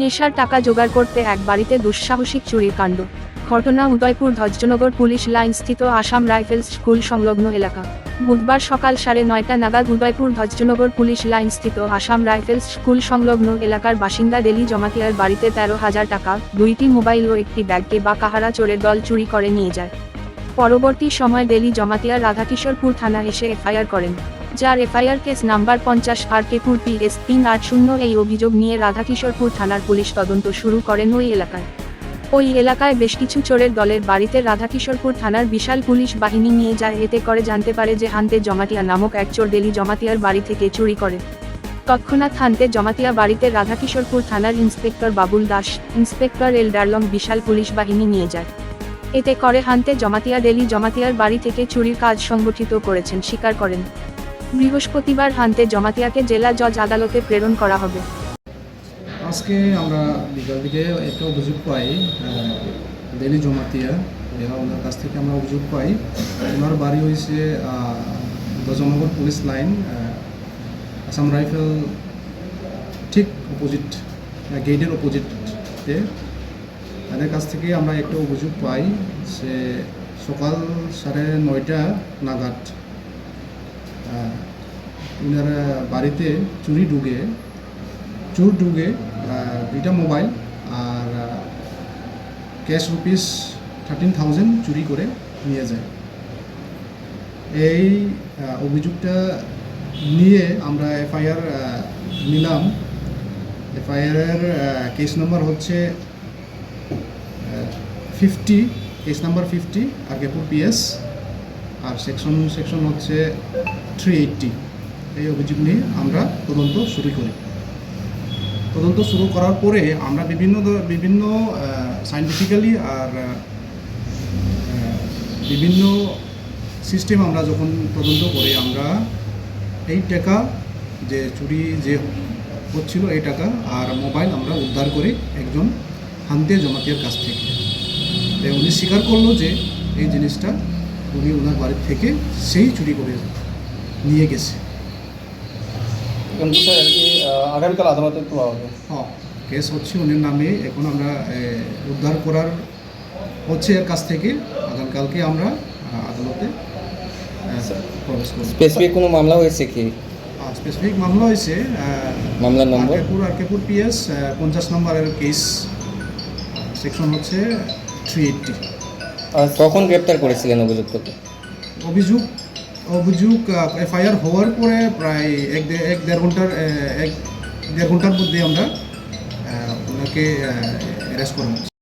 নেশার টাকা জোগাড় করতে এক বাড়িতে দুঃসাহসিক চুরির কাণ্ড। ঘটনা উদয়পুর ধ্বজনগর পুলিশ লাইন স্থিত আসাম রাইফেলস স্কুল সংলগ্ন এলাকা। বুধবার সকাল সাড়ে নয়টা নাগাদ উদয়পুর ধ্বজনগর পুলিশ লাইন স্থিত আসাম রাইফেলস স্কুল সংলগ্ন এলাকার বাসিন্দা ডেলি জমাতিয়ার বাড়িতে তেরো হাজার টাকা, দুইটি মোবাইল ও একটি ব্যাগকে বা কাহারা চোরের দল চুরি করে নিয়ে যায়। পরবর্তী সময় ডেলি জমাতিয়া রাধাকিশোরপুর থানা এসে এফআইআর করেন। যার এফআইআর কেস নাম্বার পঞ্চাশ আর কেপুর পিএস তিন আট শূন্য এই অভিযোগ নিয়ে রাধাকিশোরপুর থানার পুলিশ তদন্ত শুরু করেন ওই এলাকায়। ওই এলাকায় বেশ কিছু চোরের দলের বাড়িতে রাধাকিশোরপুর থানার বিশাল পুলিশ বাহিনী নিয়ে যায়। এতে করে জানতে পারে যে হান্তে জমাতিয়া নামক এক চোর ডেলি জমাতিয়ার বাড়ি থেকে চুরি করে। তৎক্ষণাৎ হান্তে জমাতিয়া বাড়িতে রাধাকিশোরপুর থানার inspector Babul Das, inspector L Darlong বিশাল পুলিশ বাহিনী নিয়ে যায়। এতে করে হান্তে জমাতিয়া ডেলি জমাতিয়ার বাড়ি থেকে চুরির কাজ সংগঠিত করেছেন, স্বীকার করেন। বৃহস্পতিবার হান্তে জমাতিয়াকে জেলা জজ আদালতে প্রেরণ করা হবে। আজকে আমরা বিকাল দিকে একটা অভিযোগ পাই ডেলি জমাতিয়া ওনার কাছ থেকে আমরা অভিযোগ পাই। ওনার বাড়ি হয়েছে Dhajanagar police line Assam rifle ঠিক অপোজিট গেটের অপোজিটে। তাদের কাছ থেকে আমরা একটা অভিযোগ পাই সে সকাল সাড়ে নয়টা নাগাদ ওনারা বাড়িতে চুরি ঢুকে চোর আহ, দুইটা মোবাইল আর ক্যাশ রুপিস থার্টিন থাউজেন্ড চুরি করে নিয়ে যায়। এই অভিযোগটা নিয়ে আমরা এফআইআর নিলাম। এফআইআরের কেস নাম্বার হচ্ছে fifty case number fifty R কেপুর PS আর সেকশন সেকশন হচ্ছে থ্রি এইটটি এই অভিযোগ নিয়ে আমরা তদন্ত শুরু করি। তদন্ত শুরু করার পরে আমরা বিভিন্ন বিভিন্ন সাইন্টিফিক্যালি আর বিভিন্ন সিস্টেম আমরা যখন তদন্ত করি, আমরা এই টাকা যে চুরি যে হচ্ছিল এই টাকা আর মোবাইল আমরা উদ্ধার করি একজন হান্তে জমাতিয়ার কাছ থেকে। উনি স্বীকার করল যে এই জিনিসটা উনি ওনার বাড়ির থেকে সেই চুরি করে নিয়ে গেছে। এখন আর কি আগামীকাল আদালতে তোলা হবে? হ্যাঁ কেস হচ্ছে উনির নামে। এখন আমরা উদ্ধার করার হচ্ছে এর কাছ থেকে। আগামীকালকে আমরা আদালতে প্রবেশ করব। স্পেসিফিক কোনো মামলা হয়েছে কি? স্পেসিফিক মামলা হয়েছে মামলার নম্বর আরকেপুর আরকেপুর পিএস পঞ্চাশ নম্বরের কেস সেকশন হচ্ছে থ্রি এইটটি কখন গ্রেপ্তার করেছিলেন অভিযুক্তকে? অভিযোগ অভিযোগ এফআইআর হওয়ার পরে প্রায় এক এক দেড় ঘণ্টার এক দেড় ঘণ্টার মধ্যে আমরা ওনাকে অ্যারেস্ট করা